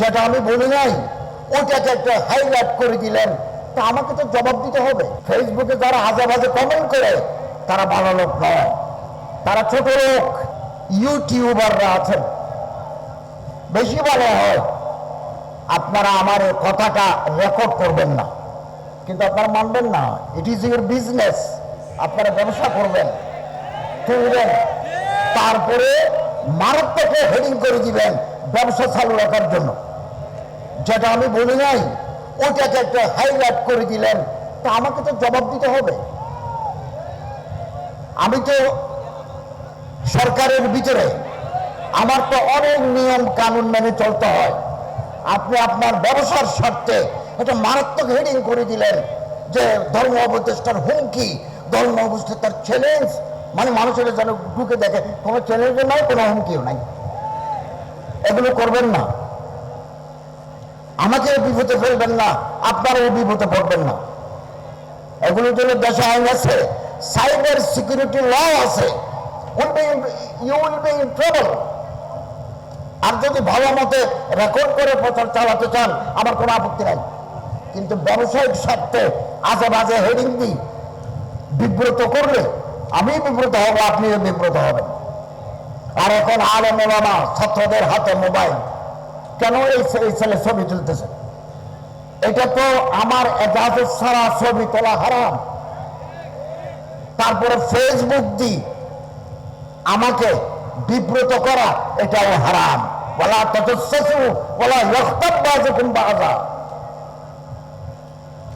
যেটা আমি বলি নাই ওটাকে একটা হাইলাইট করে দিলেন। তা আমাকে তো জবাব দিতে হবে। ফেসবুকে যারা হাজার হাজার কমেন্ট করে, তারা ভালো লোক নয়। তারা ছোট লোক। ইউটিউবাররা আছেন। বেশি বলা হয়, আপনারা আমার কথাটা রেকর্ড করবেন না। কিন্তু আপনারা মানবেন না ইট ইজ ইউর বিজনেস আপনারা ব্যবসা করবেন তুলবেন তারপরে মারাত্মক হেডিং করে দিবেন ব্যবসা চালু রাখার জন্য। যেটা আমি বলি নাই ওটাকে একটা হাইলাইট করে দিলেন। তা আমাকে তো জবাব দিতে হবে। আমি তো সরকারের ভিতরে, আমার তো অনেক নিয়ম কানুন মেনে চলতে হয়। আপনি আপনার ব্যবসার স্বার্থে একটা মারাত্মক হেডিং করে দিলেন যে ধর্ম অবদেষ্টার হুমকি, ধর্ম অবস্থার চ্যালেঞ্জ মানে মানুষের যেন ঢুকে দেখে, কোনো চ্যালেঞ্জও নাই, কোনো হুমকিও নাই। এগুলো করবেন না। আমাকে বিপদে ফেলবেন না, আপনারাও বিপদে পড়বেন না। এগুলোর জন্য দেশে আইন আছে, সাইবার সিকিউরিটি ল আছে আর যদি ভালো মতে রেকর্ড করে প্রচার চালাতে চান, আমার কোনো আপত্তি নাই। কিন্তু ব্যবসায়িক স্বার্থে আজে বাজে হেডিং দিই বিব্রত করলে আমি বিব্রত হব, আপনিও বিব্রত হবেন। আর এখন আলম ছাত্রদের হাতে মোবাইল কেন এই ছেলে ছবি তুলতেছে? এটা তো আমার এজাজত ছাড়া ছবি তোলা হারাম। তারপরে ফেসবুক দি আমাকে বিব্রত করা এটাও হারাম। বলা ততসু বলা বাজা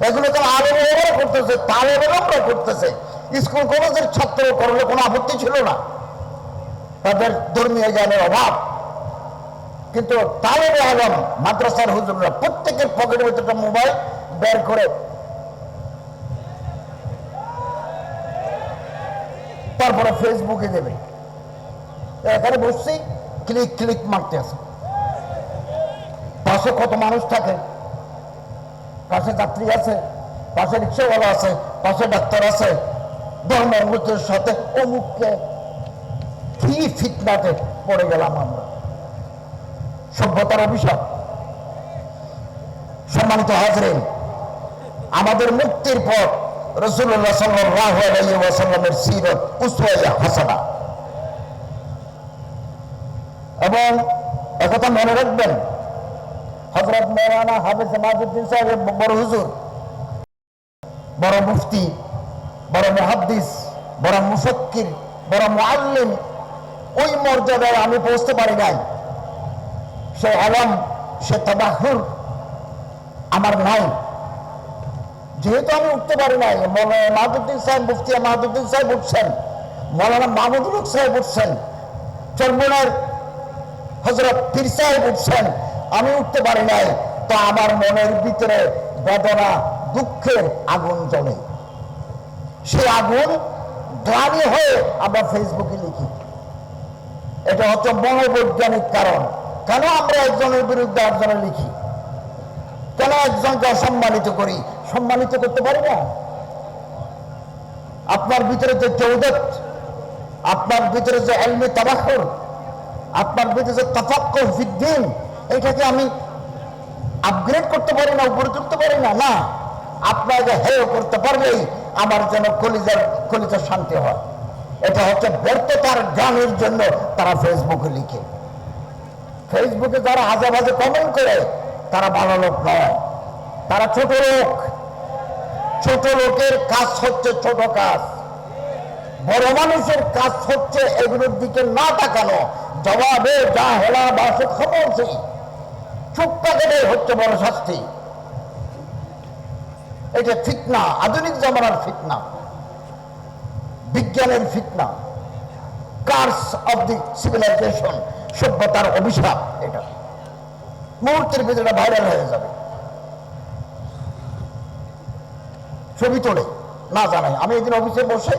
এগুলো তো আলেমেরা করতেছে তালেবেরাও করতেছে। স্কুল কলেজের ছাত্র করলে কোনো আপত্তি ছিল না? তাদের ধর্মীয় জ্ঞানের অভাব। কিন্তু তালেবে আলম মাদ্রাসার হুজুররা প্রত্যেকের পকেটের ভিতরে মোবাইল বের করে তারপরে ফেসবুকে দেবে। এখানে বসছি ক্লিক ক্লিক মারতে আছে। পাশে কত মানুষ থাকে? পাশে যাত্রী আছে, পাশে রিক্সাওয়ালা আছে, পাশে ডাক্তার আছে, ধর্মের সাথে অমুককে কি ফিটনাতে পড়ে গেলাম আমরা। সভ্যতার অভিশাপ। সম্মানিত হাজরেন, আমাদের মুক্তির পর রসুল্লাহ সাল্লাহ আলাইহি ওয়াসাল্লামের সিরত উসওয়ায়া হাসানা। এবং একথা মনে রাখবেন হজরত মৌলানা হাফিজ মাহুদ্দিন সাহেব, বড় হুজুর, বড় মুফতি, বড় মুহাদ্দিস, বড় মুফক্কির, বড় মুআল্লিম, ওই মর্যাদায় আমি পৌঁছতে পারি নাই। সে আলম, সে তবাহুর আমার নাই যেহেতু আমি উঠতে পারি নাই মৌলানা মাহমুদ্দিন সাহেব মুফতি মাহমুদ্দিন সাহেব উঠছেন, মৌলানা মাহমুদুল সাহেব উঠছেন চরমনের হজরত পীর সাহেব উঠছেন, আমি উঠতে পারি নাই, তো আমার মনের ভিতরে বেদনা, দুঃখের আগুন জ্বলে। সে আগুন গ্লানি হয়ে আমরা ফেসবুকে লিখি। এটা হচ্ছে মনোবৈজ্ঞানিক কারণ। কেন আমরা একজনের বিরুদ্ধে একজনের লিখি? কেন একজনকে অসম্মানিত করি? সম্মানিত করতে পারি না? আপনার ভিতরে যে চৌদত আপনার ভিতরে যে এলমি তাবাখর, আপনার ভিতরে যে তফাক্ক ফিদ্দিন, এটাকে আমি আপগ্রেড করতে পারি না, উপরে তুলতে পারি না? না, আপনাকে হেয় করতে পারলেই আমার যেন কলিজার কলিজার শান্তি হয়। এটা হচ্ছে ব্যর্থতার গানের জন্য তারা ফেসবুকে লিখে। ফেসবুকে যারা হাজার হাজার কমেন্ট করে, তারা ভালো লোক নয়। তারা ছোট লোক। ছোট লোকের কাজ হচ্ছে ছোট কাজ। বড় মানুষের কাজ হচ্ছে এগুলোর দিকে না তাকানো। জবাবে যা হেলা বাসে খবর সেই কেটে হচ্ছে বড় শাস্তি। এটা ফিতনা, আধুনিক জমানার ফিতনা। বিজ্ঞানের ফিতনা। কার্স অফ দি সিভিলাইজেশন সভ্যতার অভিশাপ এটা। মুহূর্তের ভিতরে ভাইরাল হয়ে যাবে। ছবি তোলে, না জানাই আমি একদিন অফিসে বসে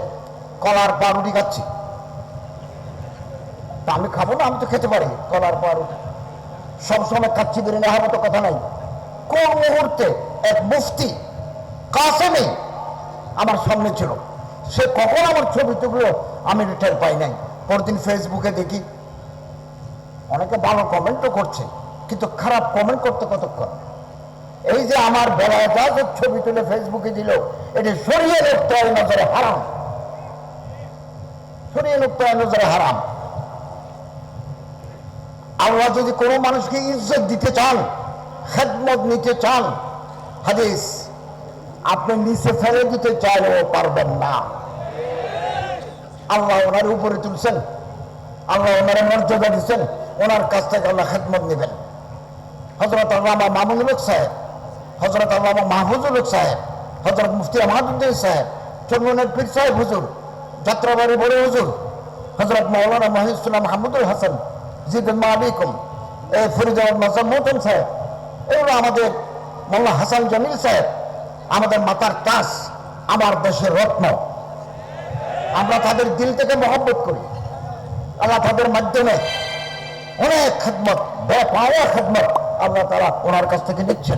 কলার পাউরুটি খাচ্ছি। তা আমি খাব না, আমি তো খেতে পারি। কলার পাউরুটি। সবসময় খাচ্ছি বেরিয়ে নেওয়ার মতো কথা নাই। কোন মুহূর্তে এক মুফতি কাসেমে আমার সামনে ছিল। সে কখন আমার ছবি তুললো, আমি টের পাই নাই। পরদিন ফেসবুকে দেখি অনেকে ভালো কমেন্টও করছে, কিন্তু খারাপ কমেন্ট করতে কতক্ষণ? এই যে আমার বেলায় যা ছবি তুলে ফেসবুকে দিল, এটি সরিয়ে নোক্তায় নজরে হারাম। সরিয়ে নোক্তায় নজরে হারাম। আল্লাহ যদি কোনো মানুষকে ইজ্জত দিতে চান, খেদমত নিতে চান, হাদিস, আপনি নিচে ফেলে দিতে চাইলেও পারবেন না। আল্লাহ ওনার উপরে তুলছেন, আল্লাহ ওনার মর্যাদা দিচ্ছেন। ওনার কাছ থেকে আল্লাহ খেদমত নেবেন। হজরত আল্লামা মামুনুল সাহেব হজরত আল্লামা মাহফুজুল সাহেব হজরত মুফতি আহমদুদ্দিন সাহেব চন্মনের পীর সাহেব হুজুর, যাত্রাবাড়ি বড় হুজুর হজরত মৌলানা মহিদুল্লাহ মাহমুদুল হাসান জিদুল মালিকুম এই ফরিদ মাজাম মোহতম সাহেব, এগুলো আমাদের মোল্লা হাসান জামিল সাহেব, আমাদের মাতার তাস আমার দেশের রত্ন। আমরা তাদের দিল থেকে মহব্বত করি। আল্লাহ তাদের মাধ্যমে অনেক খেদমত বেপাওয়া খেদমত আল্লাহ তারা ওনার কাছ থেকে নিচ্ছেন।